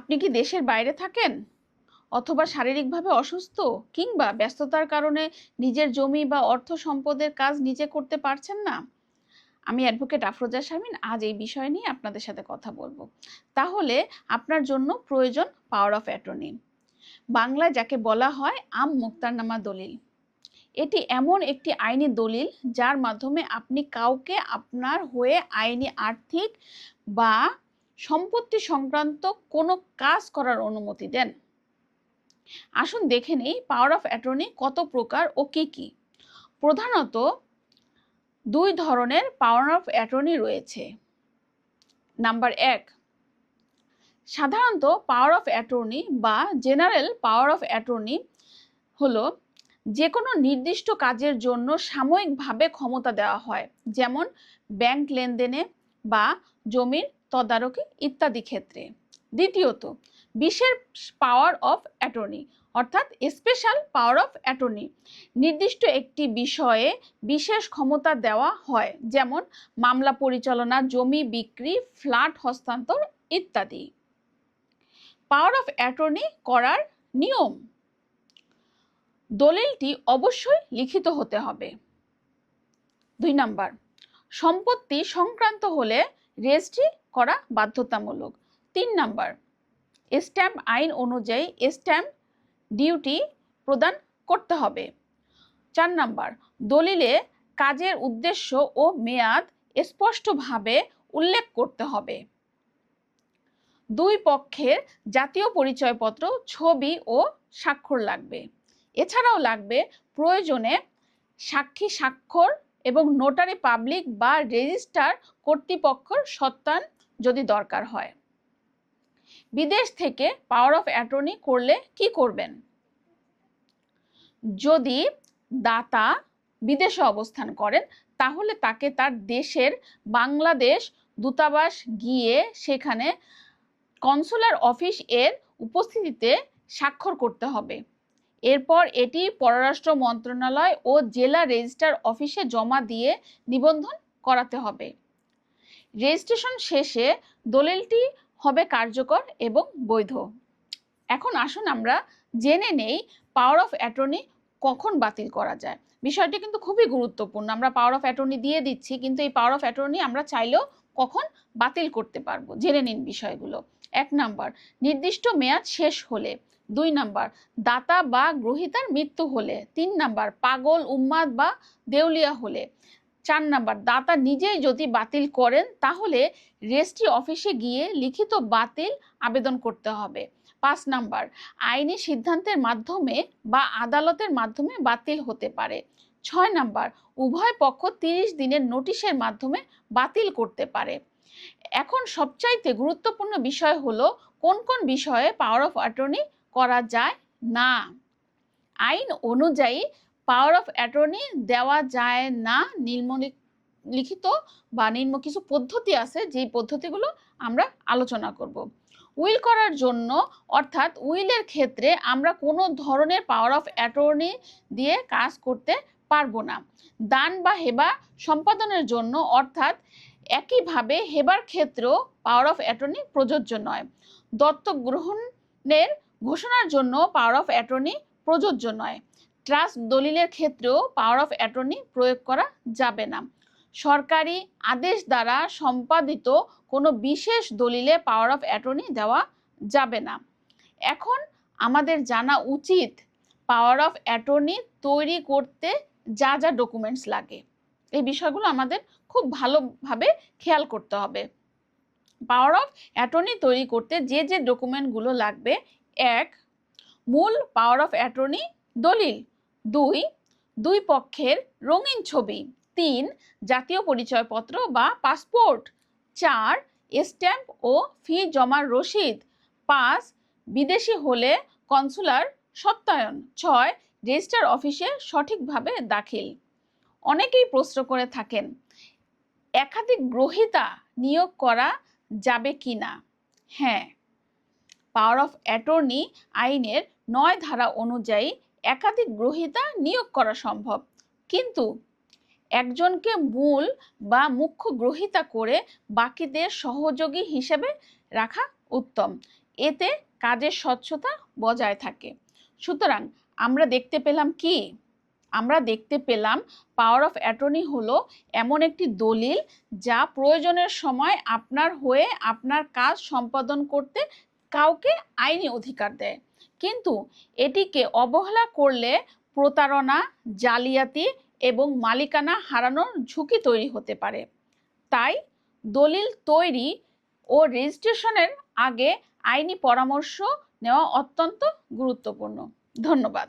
আপনি কি দেশের বাইরে থাকেন? অথবা শারীরিকভাবে অসুস্থ? কিংবা ব্যস্ততার কারণে নিজের জমি বা অর্থ সম্পদের কাজ নিজে করতে পারছেন না? আমি অ্যাডভোকেট আফরোজা শারমিন আজ এই বিষয় নিয়ে আপনাদের সাথে কথা বলব। তাহলে আপনার জন্য প্রয়োজন পাওয়ার অফ অ্যাটর্নি বাংলায় যাকে বলা হয় আম মুক্তারনামা দলিল। এটি এমন একটি আইনি দলিল যার মাধ্যমে আপনি কাউকে আপনার হয়ে আইনি আর্থিক বা সম্পত্তি সংক্রান্ত কোনো কাজ করার অনুমতি দেন। আসুন দেখে নেই পাওয়ার অফ অ্যাটর্নি কত প্রকার ও কি কি। প্রধানত দুই ধরনের পাওয়ার অফ অ্যাটর্নি রয়েছে। নাম্বার এক, সাধারণত পাওয়ার অফ অ্যাটর্নি বা জেনারেল পাওয়ার অফ অ্যাটর্নি হলো যে কোনো নির্দিষ্ট কাজের জন্য সাময়িকভাবে ক্ষমতা দেওয়া হয়, যেমন ব্যাংক লেনদেনে বা জমির তদারকি ইত্যাদি ক্ষেত্রে। দ্বিতীয়ত, বিশেষ পাওয়ার অফ অ্যাটর্নি অর্থাৎ স্পেশাল পাওয়ার অফ অ্যাটর্নি নির্দিষ্ট একটি বিষয়ে বিশেষ ক্ষমতা দেওয়া হয়, যেমন মামলা পরিচালনা, জমি বিক্রি, ফ্ল্যাট হস্তান্তর ইত্যাদি। পাওয়ার অফ অ্যাটর্নি করার নিয়ম। দলিলটি অবশ্যই লিখিত হতে হবে। দুই নাম্বার, সম্পত্তি সংক্রান্ত হলে রেজিস্ট্রি করা বাধ্যতামূলক। তিন নাম্বার, স্ট্যাম্প আইন অনুযায়ী স্ট্যাম্প ডিউটি প্রদান করতে হবে। চার নাম্বার, দলিলে কাজের উদ্দেশ্য ও মেয়াদ স্পষ্টভাবে উল্লেখ করতে হবে। দুই পক্ষের জাতীয় পরিচয়পত্র, ছবি ও স্বাক্ষর লাগবে। এছাড়াও লাগবে প্রয়োজনে সাক্ষী স্বাক্ষর এবং নোটারি পাবলিক বা রেজিস্টার কর্তৃপক্ষের সত্যায়ন যদি দরকার হয়। বিদেশ থেকে পাওয়ার অফ অ্যাটর্নি করলে কি করবেন? যদি দাতা বিদেশে অবস্থান করেন, তাহলে তাকে তার দেশের বাংলাদেশ দূতাবাস গিয়ে সেখানে কনসুলার অফিস এর উপস্থিতিতে স্বাক্ষর করতে হবে। এরপর এটি পররাষ্ট্র মন্ত্রণালয় ও জেলা রেজিস্ট্রার অফিসে জমা দিয়ে নিবন্ধন করাতে হবে। রেজিস্ট্রেশন শেষে দলিলটি হবে কার্যকর এবং বৈধ। এখন আসুন আমরা জেনে নেই পাওয়ার অফ অ্যাটর্নি কখন বাতিল করা যায়। বিষয়টি কিন্তু খুবই গুরুত্বপূর্ণ। আমরা পাওয়ার অফ অ্যাটর্নি দিয়ে দিচ্ছি, কিন্তু এই পাওয়ার অফ অ্যাটর্নি আমরা চাইলেও কখন বাতিল করতে পারব? জেনে নিন বিষয়গুলো। এক নাম্বার নির্দিষ্ট মেয়াদ শেষ হলে দুই নাম্বার, দাতা বা গ্রহিতার মৃত্যু হলে। তিন নাম্বার, পাগল, উম্মাদ বা দেউলিয়া হলে। চার নাম্বার, দাতা নিজেই যদি বাতিল করেন, তাহলে রেজিস্ট্রি অফিসে গিয়ে লিখিত বাতিল আবেদন করতে হবে। পাঁচ নাম্বার, আইনি সিদ্ধান্তের মাধ্যমে বা আদালতের মাধ্যমে বাতিল হতে পারে। ছয় নাম্বার, উভয় পক্ষ তিরিশ দিনের নোটিশের মাধ্যমে বাতিল করতে পারে। এখন সবচাইতে গুরুত্বপূর্ণ বিষয় হলো, কোন কোন বিষয়ে পাওয়ার অফ অ্যাটর্নি করা যায় না। আইন অনুযায়ী পাওয়ার অফ অ্যাটর্নি দেওয়া যায় না। নিম্নলিখিত বা নিম্ন কিছু পদ্ধতি আছে, যেই পদ্ধতিগুলো আমরা আলোচনা করব। উইল করার জন্য, অর্থাৎ উইলের ক্ষেত্রে আমরা কোনো ধরনের পাওয়ার অফ অ্যাটর্নি দিয়ে কাজ করতে পারব না। দান বা হেবা সম্পাদনের জন্য, অর্থাৎ একইভাবে হেবার ক্ষেত্রেও পাওয়ার অফ অ্যাটর্নি প্রযোজ্য নয়। দত্তক গ্রহণের ঘোষণার জন্য পাওয়ার অফ অ্যাটর্নি প্রযোজ্য নয়। ট্রাস্ট দলিলের ক্ষেত্রেও পাওয়ার অফ অ্যাটর্নি প্রয়োগ করা যাবে না। সরকারি আদেশ দ্বারা সম্পাদিত কোনো বিশেষ দলিলে পাওয়ার অফ অ্যাটর্নি দেওয়া যাবে না। এখন আমাদের জানা উচিত পাওয়ার অফ অ্যাটর্নি তৈরি করতে যা যা ডকুমেন্টস লাগে। এই বিষয়গুলো আমাদের খুব ভালোভাবে খেয়াল করতে হবে। পাওয়ার অফ অ্যাটর্নি তৈরি করতে যে যে ডকুমেন্টগুলো লাগবে এক, মূল পাওয়ার অফ অ্যাটর্নি দলিল। দুই দুই পক্ষের রঙিন ছবি। তিন, জাতীয় পরিচয়পত্র বা পাসপোর্ট চার স্ট্যাম্প ও ফি জমার রসিদ। পাঁচ, বিদেশি হলে কনসুলার সত্যায়ন। ছয় রেজিস্টার অফিসে সঠিকভাবে দাখিল। অনেকেই প্রশ্ন করে থাকেন, একাধিক গ্রহিতা নিয়োগ করা যাবে কি না হ্যাঁ। পাওয়ার অফ অ্যাটর্নি আইনের নয় ধারা অনুযায়ী একাধিক গ্রহিতা নিয়োগ করা সম্ভব। কিন্তু একজনকে মূল বা মুখ্য গ্রহিতা করে বাকিদের সহযোগী হিসেবে রাখা উত্তম। এতে কাজের স্বচ্ছতা বজায় থাকে। সুতরাং আমরা দেখতে পেলাম কি? আমরা দেখতে পেলাম পাওয়ার অফ অ্যাটর্নি হলো এমন একটি দলিল যা প্রয়োজনের সময় আপনার হয়ে আপনার কাজ সম্পাদন করতে কাউকে আইনি অধিকার দেয়। কিন্তু এটিকে অবহেলা করলে প্রতারণা, জালিয়াতি এবং মালিকানা হারানোর ঝুঁকি তৈরি হতে পারে। তাই দলিল তৈরি ও রেজিস্ট্রেশনের আগে আইনি পরামর্শ নেওয়া অত্যন্ত গুরুত্বপূর্ণ। ধন্যবাদ।